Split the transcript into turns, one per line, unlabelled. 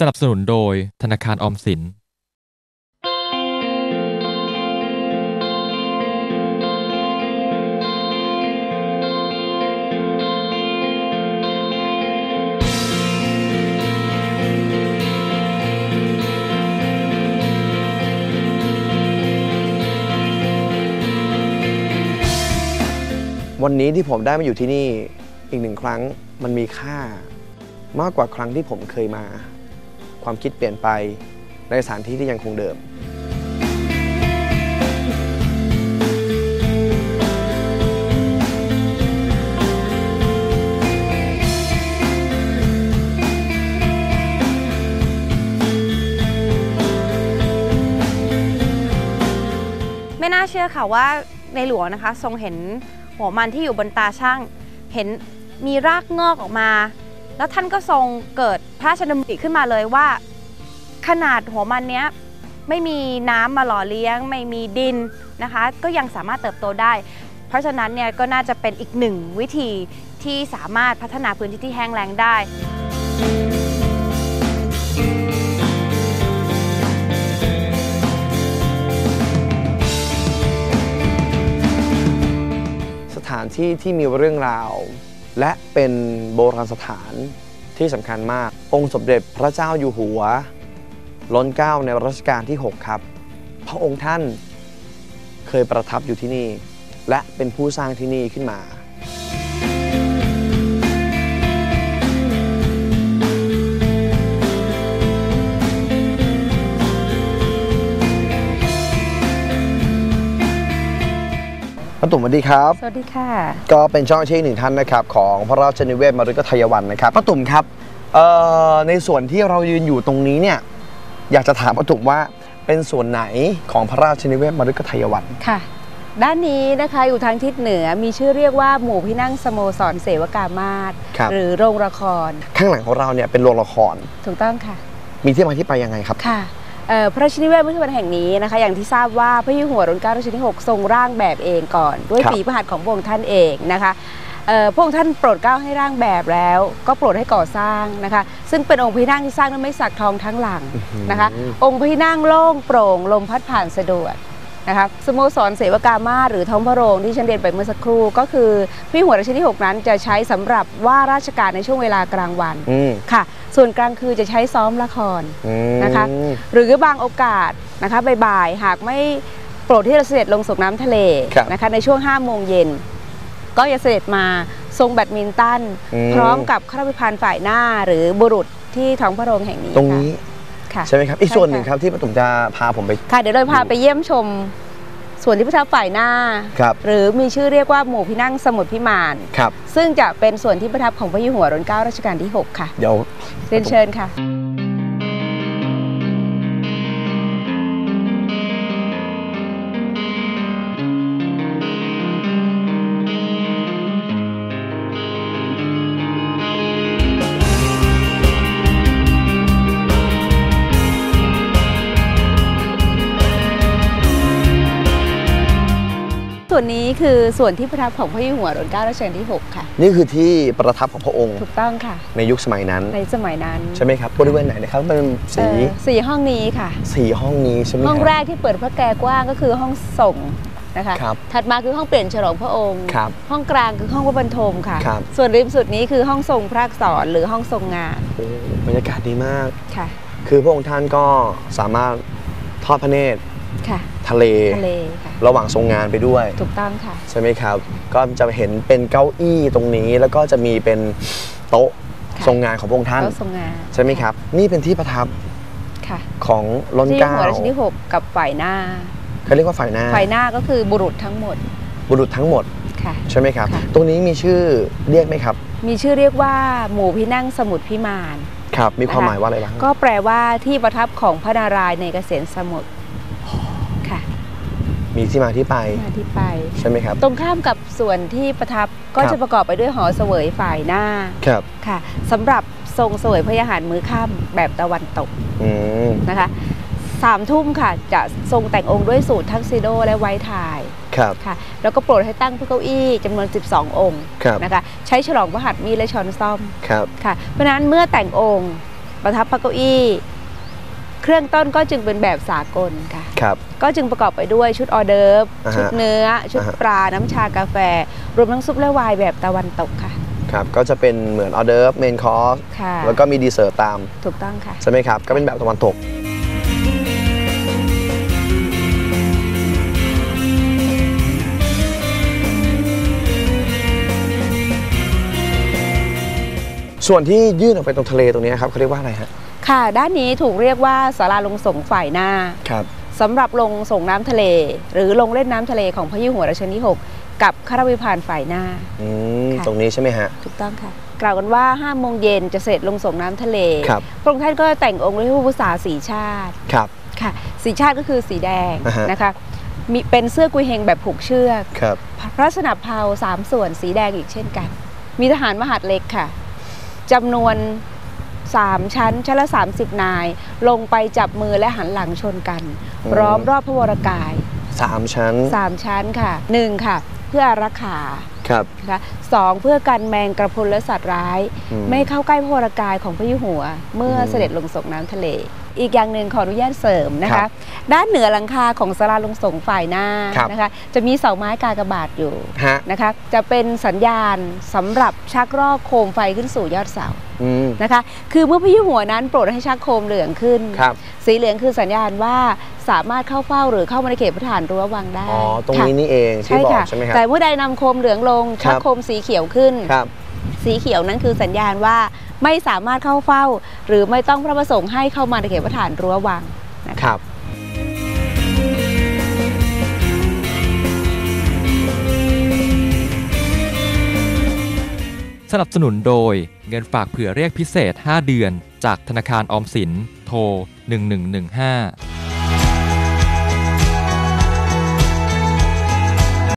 สนับสนุนโดยธนาคารออมสิน
วันนี้ที่ผมได้มาอยู่ที่นี่อีกหนึ่งครั้งมันมีค่ามากกว่าครั้งที่ผมเคยมา ความคิดเปลี่ยนไปในสถานที่ที่ยังคงเดิม
ไม่น่าเชื่อค่ะว่าในหลวงนะคะ ทรงเห็นหัวมันที่อยู่บนตาช่าง เห็นมีรากงอกออกมา แล้วท่านก็ทรงเกิดพระราชดำริขึ้นมาเลยว่า ขนาดหัวมันเนี้ยไม่มีน้ำมาหล่อเลี้ยง ไม่มีดินนะคะ ก็ยังสามารถเติบโตได้ เพราะฉะนั้นเนี่ยก็น่าจะเป็นอีกหนึ่งวิธีที่สามารถพัฒนาพื้นที่ที่แห้งแล้งได้
สถานที่ที่มีเรื่องราว และเป็นโบราณสถานที่สำคัญมาก องค์สมเด็จพระเจ้าอยู่หัวล้นเกล้าในรัชกาลที่ 6 ครับ พระองค์ท่านเคยประทับอยู่ที่นี่ และเป็นผู้สร้างที่นี่ขึ้นมา พระตุ่มสวัสดีครับ
สวัสดีค่ะ
ก็เป็นช่องอาชีพหนึ่งท่านนะครับ ของพระราชนิเวศมฤคทายวันนะครับป้าตุ่มครับเอ่อในส่วนที่เรายืนอยู่ตรงนี้เนี่ยอยากจะถามป้าตุ่มว่าเป็นส่วนไหนของพระราชนิเวศมฤคทายวัน
ค่ะ ด้านนี้นะคะอยู่ทางทิศเหนือมีชื่อเรียกว่าหมู่พี่นั่งสโมสรเสวกามาศ
ครับ
หรือโรงละคร
ข้างหลังของเราเนี่ยเป็นโรงละคร
ถูกต้องค่ะ
มีที่มาที่ไปยังไงครับ
ค่ะเอ่อ พระราชนิเวศวิทยาวันแห่งนี้นะคะ อย่างที่ทราบว่าพระเยุหัวรัชกาลที่6ทรงร่างแบบเองก่อน ด้วย
ครับ
ฝีพระหัตถ์ของพระองค์ท่านเองนะคะเอ่อพระองค์ท่านโปรดเกล้าให้ร่างแบบแล้ว ก็โปรดให้ก่อสร้างนะคะ ซึ่งเป็นองค์พระที่นั่งที่สร้างด้วยไม้สักทองทั้งหลังนะคะ องค์พระที่นั่งโล่งโปร่งลมพัดผ่านสะดวก นะคะสโมสรเสวกามาศหรือท้องพระโรงที่ฉันเรียนไปเมื่อสักครู่ ก็คือพี่หัวรัชกาลที่ 6 นั้นจะใช้สำหรับว่าราชการในช่วงเวลากลางวัน
อืม
ค่ะ ส่วนกลางคืนจะใช้ซ้อมละคร
อืม
นะคะหรือบางโอกาสนะคะบ่ายๆหากไม่โปรดที่จะเสด็จลงสู่น้ำทะเล
ครับ
นะคะในช่วง5โมงเย็นก็จะเสด็จมาทรงแบดมินตัน
อืม
พร้อมกับข้าราชการฝ่ายหน้าหรือบุรุษที่ท้องพระโรงแห่งนี้
ตรงนี้
ค่ะ
ใช่ไหมครับอีก
ใช่
ส่วนหนึ่ง
ค่ะ
ครับที่ป้าตุ่มจะพาผมไป
ค่ะเดี๋ยวเราพาไปเยี่ยมชมส่วนที่ประทับฝ่ายหน้า
ครับ
หรือมีชื่อเรียกว่าหมู่พี่นั่งสมุทรพิมาน
ครับ
ซึ่งจะเป็นส่วนที่ประทับของพระเยุหัวรัชกาลรัชกาลที่ 6 ค่ะ
เดี๋ยว
เรียนเชิญค่ะ ส่วนนี้คือส่วนที่ประทับของพระเยุหัวรัชกาลรัชกาลที่ 6 ค่ะ
นี่คือที่ประทับของพระองค์
ถูกต้องค่ะ
ในยุคสมัยนั้น
ในสมัยนั้น
ใช่ไหมครับ บริเวณไหนนะครับเป็นสี
เอ่อสี่ห้องนี้ค่ะ
สีห้องนี้ใช่ไหม
ห้อง
ค
แร
รับ
กที่เปิดพระแกกว้างก็คือห้องส่งนะคะ
ครับ
ถัดมาคือห้องเปลี่ยนฉลองพระองค์
ครับ
ห้องกลางคือห้องพระบรรทมค่ะ
ครับ
ส่วนริมสุดนี้คือห้องทรงพระอักษรหรือห้องทรงงาน
โอ้บรรยากาศดีมาก
ค่ะ
คือพระองค์ท่านก็สามารถทอดพระเนตร
ค่ะ
ทะเล
ทะเลค่ะ
ระหว่างทรงงานไปด้วย
ถูกต้องค่ะ
ใช่ไหมครับ ก็จะเห็นเป็นเก้าอี้ตรงนี้ แล้วก็จะมีเป็นโต๊ะ
ค่ะ
ทรงงานของพระองค์ท่าน
โต๊ะทรงงาน
ใช่ไหมครับ นี่เป็นที่ประทับ
ค่ะ
ของล้น
ที่
เกล้า
หัวรัชกาลที่6กับฝ่ายหน้า
เขาเรียกว่าฝ่ายหน้า
ฝ่ายหน้าก็คือบุรุษทั้งหมด
บุรุษทั้งหมด
ค่ะ
ใช่ไหมครับ
ค่ะ
ตรงนี้มีชื่อเรียกไหมครับ
มีชื่อเรียกว่าหมู่พี่นั่งสมุทรพิมาน
ครับ มีความ
นะคะ
หมายว่าอะไรบ้าง
ก็แปลว่าที่ประทับของพระนารายณ์ในเกษตรสมุทรค่ะ
มีที่มาที่ไป
มาที่ไป
ใช่ไหมครับ
ตรงข้ามกับส่วนที่ประทับก็
ครับ
จะประกอบไปด้วยหอเสวยฝ่ายหน้า
ครับ
ค่ะสำหรับทรงเสวยพระยาหารมื้อค่ำแบบตะวันตก
อืม
นะคะสามทุ่มค่ะจะทรงแต่งองค์ด้วยสูตรทักซิโดและไวท์ไทย
ครับ
ค่ะแล้วก็โปรดให้ตั้งพระเก้าอี้จำนวน 12 องค์
ครับ
นะคะใช้ฉลองพระหัตถ์มีดและช้อนซ่อม
ครับ
ค่ะเพราะฉะนั้นเมื่อแต่งองค์ประทับพระเก้าอี้ เครื่องต้นก็จึงเป็นแบบสากลค่ะ
ครับ
ก็จึงประกอบไปด้วยชุดออเดิร์ฟ
อ่าฮะ
ชุดเนื้อ ชุด
อ่าฮะ
ปลาน้ำชากาแฟ รวมทั้งซุปและไวน์แบบตะวันตกค่ะ
ครับก็จะเป็นเหมือนออเดิร์ฟเมนคอร์ส
ค่ะ
แล้วก็มีดีเซอร์ตาม
ถูกต้องค่ะ
ใช่ไหมครับ ก็เป็นแบบตะวันตกส่วนที่ยื่นออกไปตรงทะเลตรงนี้ครับเขาเรียกว่าอะไรฮะ
ค่ะ ด้านนี้ถูกเรียกว่าศาลาลงสงฝ่ายหน้า
ครับ
สำหรับลงส่งน้ำทะเล หรือลงเล่นน้ำทะเลของพระยุหัวรัชกาลที่6กับคารวิพานฝ่ายหน้า
อืม
ค่ะ
ตรงนี้ใช่ไหมฮะ
ถูกต้องค่ะ กล่าวกันว่า5โมงเย็นจะเสร็จลงส่งน้ำทะเล
ครับ
พระองค์ท่านก็แต่งองค์ด้วยผู้ภาษาสีชาติ
ครับ
ค่ะ สีชาติก็คือสีแดง
อ่าฮะ
นะคะมีเป็นเสื้อกุยเฮงแบบผูกเชือก
ครับ
พระสนับเผาสามส่วนสีแดงอีกเช่นกัน มีทหารมหาดเล็กค่ะจำนวน 3 ชั้น ชั้นละ 30 นาย ลงไปจับมือและหันหลังชนกัน
อืม
ล้อมรอบพระวรกาย
สามชั้น
3 ชั้นค่ะ 1 ค่ะ เพื่ออารักขา
ครับ
นะคะสองเพื่อกันแมงกระพรุนและสัตว์ร้าย
อืม
ไม่เข้าใกล้พระวรกายของพระยุหัว เมื่ออ
ม
เสด็จลงส่งน้ำทะเล อีกอย่างหนึ่งขออนุญาตเสริมนะ
ครั
คะ
บ
ด้านเหนือหลังคาของสาราลงส่งฝ่ายหน้า
ครับ
นะคะ จะมีเสาไม้กากบาทอยู่
ฮะ
นะคะ จะเป็นสัญญาณสำหรับชักรอกโคมไฟขึ้นสู่ยอดเสา
อืม
นะคะ คือเมื่อพระยุหัวนั้นโปรดให้ชักโคมเหลืองขึ้น
ครับ
สีเหลืองคือสัญญาณว่าสามารถเข้าเฝ้าหรือเข้ามาในเขตพระฐานรั้ววังได้
อ๋อ ตรง
ค่ะ
นี้นี่เองที่
ใช่
บอก
ค่ะ
ใช่ไหมครับ
แต่เมื่อใดนำโคมเหลืองลง ชัก
ครับ
โคมสีเขียวขึ้น
ครับ
สีเขียวนั้นคือสัญญาณว่า ไม่สามารถเข้าเฝ้า หรือไม่ต้องพระประสงค์ให้เข้ามาในเขตพระฐานรั้ววังนะคะ
ครับ
สนับสนุนโดยเงินฝากเผื่อเรียกพิเศษ 5 เดือน จากธนาคารออมสิน โทร 1115